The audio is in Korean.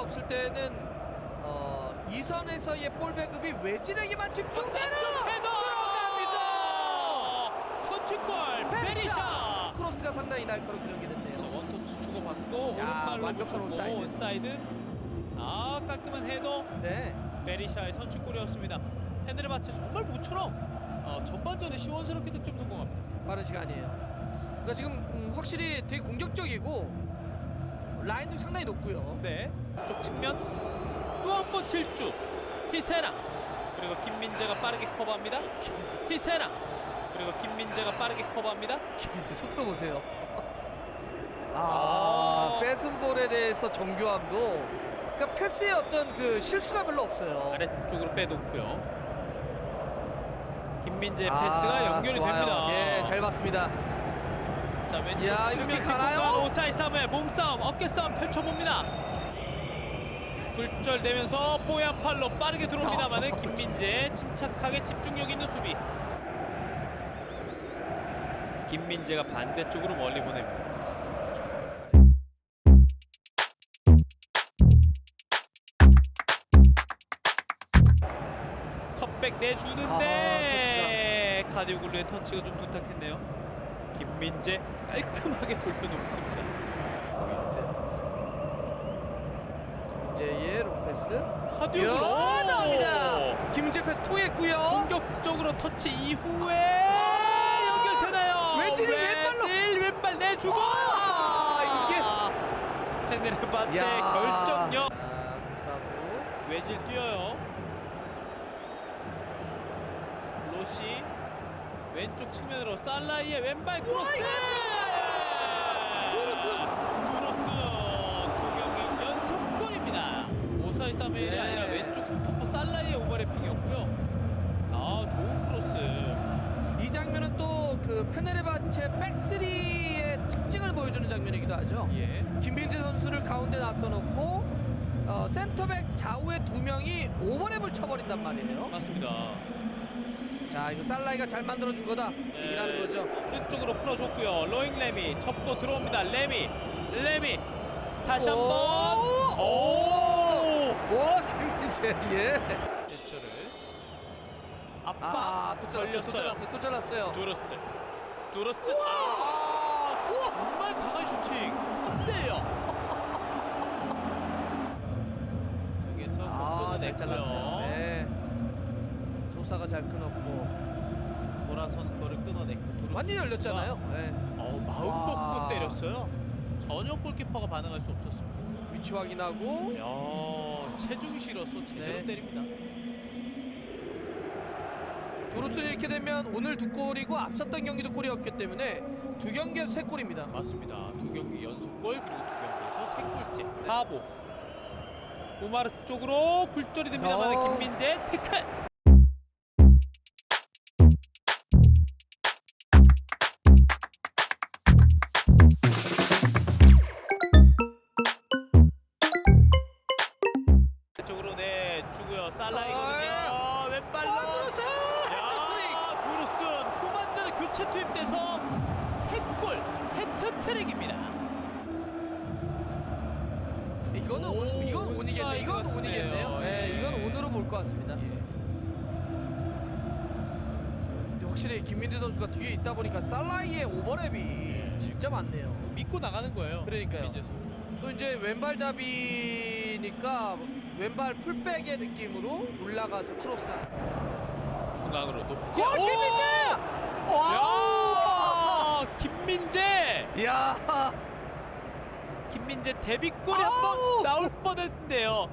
없을 때는 어, 이선에서의 볼 배급이 외진에게만 집중되는 들어갑니다. 선취골 베리샤. 크로스가 상당히 날카롭게 자, 연계됐네요. 원터치 주고받고 야, 오른발로 완벽한 옵사이드. 옵사이드. 아 깔끔한 헤더 네. 베리샤의 선취골이었습니다. 펜드르바체 정말 모처럼 어, 전반전에 시원스럽게 득점 성공합니다. 빠른 시간이에요. 그러니까 지금 음, 확실히 되게 공격적이고 라인도 상당히 높고요. 네. 쪽 측면 또 한 번 질주. 히세랑 그리고 김민재가 빠르게 커버합니다. 히세랑 그리고 김민재가 빠르게 커버합니다. 김민재 속도 보세요. 아. 아, 뺏은 볼에 대해서 정교함도 그러니까 패스의 어떤 그 실수가 별로 없어요. 아래쪽으로 빼놓고요. 김민재 의 아, 패스가 연결이 좋아요. 됩니다. 예, 잘 봤습니다. 자 왼쪽 야, 이렇게 가나요? 오사이 싸움에 몸싸움 어깨싸움 펼쳐봅니다. 굴절되면서 뽀얀 팔로 빠르게 들어옵니다만은 아, 김민재 침착하게 집중력 있는 수비. 김민재가 반대쪽으로 멀리 보냅니다. 컵백 내주는데 카디오글루의 터치가 좀 도탁했네요. 김민재 깔끔하게 돌려놓습니다. 김민재. 김민재의 롱패스. 카디오글루 이야, 나옵니다. 김민재 패스 통했고요. 공격적으로 터치 이후에 연결되나요? 외질이 왼발로. 외질 왼발 내주고 아, 페네르바체 야. 결정력 아, 구스타보. 외질 뛰어요. 로시 왼쪽 측면으로 살라이의 왼발 크로스. 두루스. 두루스 두 경기 연속골입니다. 오사이 사메일이 네. 아니라 왼쪽 스토퍼 살라이의 오버래핑이었고요. 아 좋은 크로스. 이 장면은 또 그 페네르바체 백스리의 특징을 보여주는 장면이기도 하죠. 예. 김민재 선수를 가운데 놔둬놓고 어, 센터백 좌우에 두 명이 오버랩을 쳐버린단 말이에요. 맞습니다. 자 이거 살라이가 잘 만들어준 거다 얘기하는 거죠. 오른쪽으로 풀어줬고요. 로잉 레미 접고 들어옵니다. 레미, 레미 다시 오! 한번. 오! 와 김민재 예. 제스처를 압박 아또 잘랐어요. 또. 잘랐어요. 또 잘랐어요. 두루스, 두루스. 우와! 아, 정말 강한 슈팅. 3대예요. 여기서 아 잘 잘랐어요. 끊 네. 소사가 잘 끊었고 돌아선 거를 끊어냈고 완전히 선수가 열렸잖아요. 네. 어, 마음 와. 먹고 때렸어요. 전혀 골키퍼가 반응할 수 없었습니다. 위치 확인하고 야, 체중 실어서 제대로 네. 때립니다. 도루스는 이렇게 되면 오늘 두 골이고 앞섰던 경기도 골이었기 때문에 두 경기에서 세 골입니다. 맞습니다. 두 경기 연속골 그리고 두 경기에서 세 골째. 바보. 우마르 쪽으로 굴절이 됩니다만 어. 김민재 태클. 주고요. 살라이거든요. 왼발로. 도루스! 야, 두루슨 후반전에 교체 투입돼서 세골 해트트릭입니다. 이거는 오, 오, 이건 운이겠네. 온사이드 이건 운이겠네요. 네, 예. 이건 운으로 볼 것 같습니다. 근데 확실히 김민재 선수가 뒤에 있다 보니까 살라이의 오버랩이 진짜 많네요. 믿고 나가는 거예요. 그러니까요. 민재 선수. 또 이제 왼발잡이니까 왼발 풀백의 느낌으로 올라가서 크로스. 중앙으로 높게. 골 오! 김민재! 와! 야, 김민재. 야! 김민재 데뷔골이 아우! 한번 나올 뻔했는데요.